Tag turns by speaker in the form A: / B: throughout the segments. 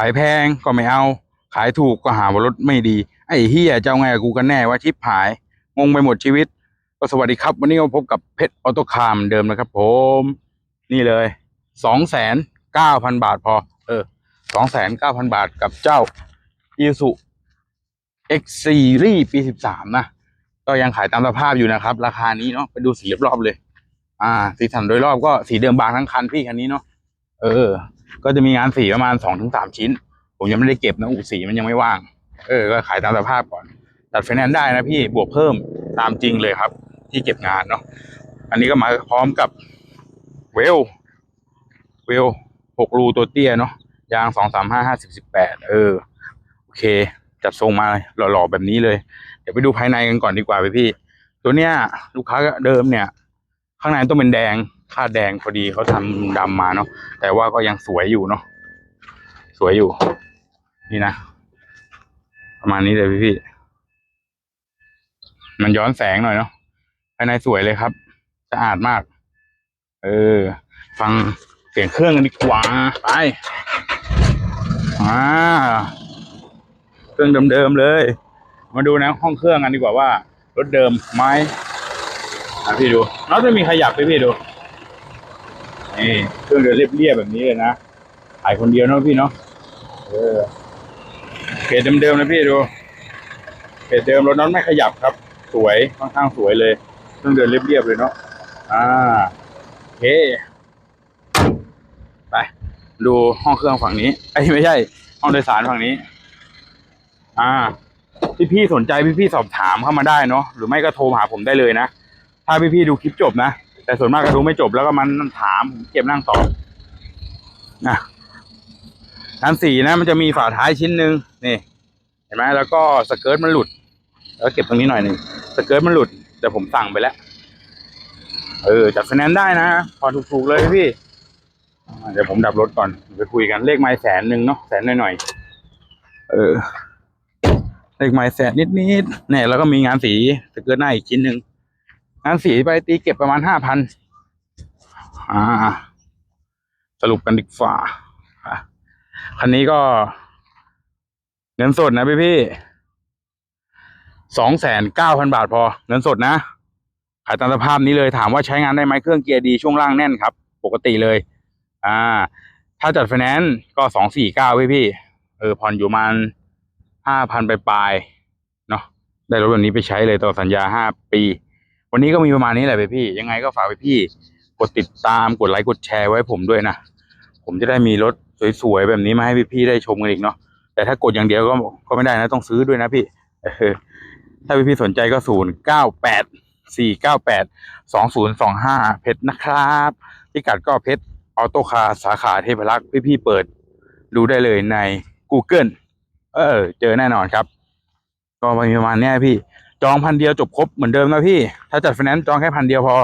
A: ายแพงก็ไม่เอา ขายถูกก็หาว่ารถไม่ดี ไอ้เฮียจะเอาไงกับกูกันแน่ว่าชิปหาย งงไปหมดชีวิต ก็สวัสดีครับ วันนี้ก็พบกับเพชรออโตคาร์มเดิมนะครับ ผม นี่เลยสองแสนเก้าพันบาทพอ เออสองแสนเก้าพันบาทกับเจ้า i s u X Series ปีสิบสามนะ ก็ยังขายตามสภาพอยู่นะครับ ราคานี้เนาะไปดูสีรอบๆเลย อ่า สีสันโดยรอบก็สีเดิมบางทั้งคันพี่คันนี้เนาะเออ ก็จะมีงานสีประมาณสองถึงสามชิ้น ผมยังไม่ได้เก็บนะอูสีมันยังไม่ว่าง เออ ก็ขายตามสภาพก่อน ตัดไฟแนนซ์ได้นะพี่บวกเพิ่มตามจริงเลยครับ ที่เก็บงานเนาะอันนี้ก็มาพร้อมกับเวลเวลหกรูตัวเตี้ยเนาะยางสองสามห้าห้าสิบสิบแปดเออ โอเค จัดทรงมาหล่อๆแบบนี้เลย เดี๋ยวไปดูภายในกันก่อนดีกว่าพี่พี่ ตัวเนี้ย ลูกค้าเดิมเนี่ย ข้างในต้องเป็นแดง คาแดงพอดีเขาทำดำมาเนาะแต่ว่าก็ยังสวยอยู่เนาะสวยอยู่ นี่นะ ประมาณนี้เลยพี่พี่มันย้อนแสงหน่อยเนาะภายในสวยเลยครับสะอาดมาก เออ ฟังเสียงเครื่องกันดีกว่าไปอ่าเครื่องเดิมๆเลย มาดูนะห้องเครื่องกันดีกว่าว่ารถเดิมไหมอะพี่ดูน็อตไม่มีขยับไปพี่ดู นี่เครื่องเดินเรียบๆแบบนี้เลยนะขายคนเดียวเนาะพี่เนาะเออเพจเดิมๆนะพี่ดูเพจเดิมรถน็อตไม่ขยับครับ สวยค่อนข้างสวยเลยเครื่องเดินเรียบๆเลยเนาะอ่าโอเคไปดูห้องเครื่องฝั่งนี้ไอ้ไม่ใช่ ห้องโดยสารฝั่งนี้ อ่าพี่พี่ๆสนใจพี่พี่ๆสอบถามเข้ามาได้เนาะหรือไม่ก็โทรหาผมได้เลยนะ ถ้าพี่พี่ๆดูคลิปจบนะ แต่ส่วนมากก็ดูไม่จบแล้วก็มันถามเก็บนั่งตอบนะอันสีนะมันจะมีฝาท้ายชิ้นหนึ่งนี่เห็นไหมแล้วก็สเกิร์ตมันหลุด แล้วเก็บตรงนี้หน่อยหนึ่งสเกิร์ตมันหลุดแต่ผมสั่งไปแล้ว เออจัดไฟแนนซ์ได้นะพอถูกๆเลยพี่เดี๋ยวผมดับรถก่อนไปคุยกันเลขไม้แสนหนึ่งเนาะแสนหน่อยๆเออเลขไม้แสนนิดๆเนี่ยแล้วก็มีงานสีสเกิร์ตหน้าอีกชิ้นหนึ่ง งานสีไปตีเก็บประมาณห้าพันอ่า สรุปกันดีกว่าคันนี้ก็เงินสดนะพี่พี่สองแสนเก้าพันบาทพอ เงินสดนะ ขายตามสภาพนี้เลยถามว่าใช้งานได้ไหมเครื่องเกียร์ดีช่วงล่างแน่นครับ ปกติเลย อ่า ถ้าจัดไฟแนนซ์ก็สองสี่เก้าพี่พี่เออผ่อนอยู่ประมาณห้าพันปลายๆเนาะได้รถแบบนี้ไปใช้เลยต่อสัญญาห้าปี วันนี้ก็มีประมาณนี้แหละพี่พี่ ยังไงก็ฝากไปพี่ กดติดตามกดไลค์กดแชร์ไว้ผมด้วยนะ ผมจะได้มีรถสวยๆแบบนี้มาให้พี่ๆได้ชมกันอีกเนาะแต่ถ้ากดอย่างเดียวก็ก็ไม่ได้นะต้องซื้อด้วยนะพี่ถ้าพี่ๆสนใจก็ศูนย์เก้าแปดสี่เก้าแปดสองศูนย์สองห้าเพชรนะครับพิกัดก็เพชรออโต้คาร์สาขาเทพรักษ์พี่ๆเปิดดูได้เลยใน Google เออ เจอแน่นอนครับ ก็มีประมาณนี้พี่ จองพันเดียวจบครบเหมือนเดิมนะพี่ ถ้าจัดไฟแนนซ์จองแค่พันเดียวพอ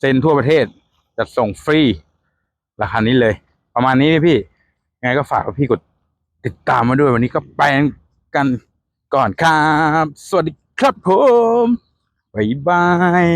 A: เซ็นทั่วประเทศ จัดส่งฟรี ราคานี้เลย ประมาณนี้พี่ ยังไงก็ฝากพี่กดติดตามมาด้วยวันนี้ก็ไปกันก่อนครับ สวัสดีครับผมบ๊ายบาย